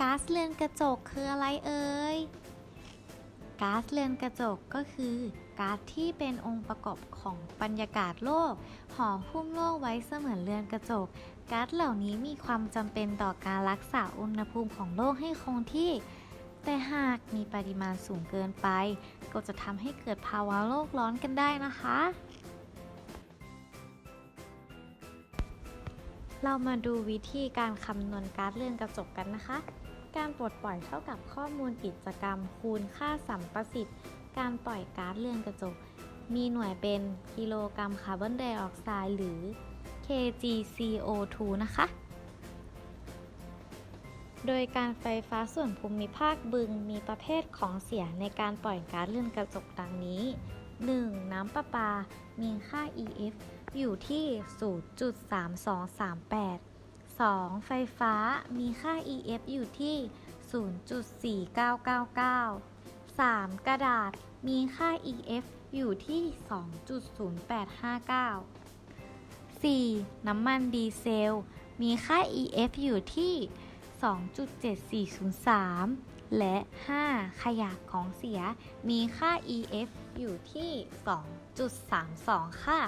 ก๊าซเรือนกระจกคืออะไรเอ่ย ก๊าซเรือนกระจกก็คือก๊าซที่เป็นองค์ประกอบของบรรยากาศโลกห่อหุ้มโลกไว้เสมือนเรือนกระจก ก๊าซเหล่านี้มีความจำเป็นต่อการรักษาอุณหภูมิของโลกให้คงที่ แต่หากมีปริมาณสูงเกินไป ก็จะทำให้เกิดภาวะโลกร้อนกันได้นะคะ เรามาดูวิธีการคำนวณก๊าซเรือนกระจกกันนะคะ การปลดปล่อยเท่ากับข้อมูลกิจกรรม คูณค่าสัมประสิทธิ์ การปล่อยก๊าซเรือนกระจก มีหน่วยเป็นกิโลกรัมคาร์บอนไดออกไซด์หรือ kgCO2 นะคะ โดยการไฟฟ้าส่วนภูมิภาคบึงมีประเภทของเสียในการปล่อยก๊าซเรือนกระจกดังนี้ 1. น้ำประปา มีค่า EF อยู่ที่ 0.3238 2. ไฟฟ้า มีค่า EF อยู่ที่ 0.4999 3. กระดาษ มีค่า EF อยู่ที่ 2.0859 4. น้ำมันดีเซล มีค่า EF อยู่ที่ 2.7403 และ 5. ขยะของเสียมีค่า EF อยู่ที่ 2.32 ค่ะ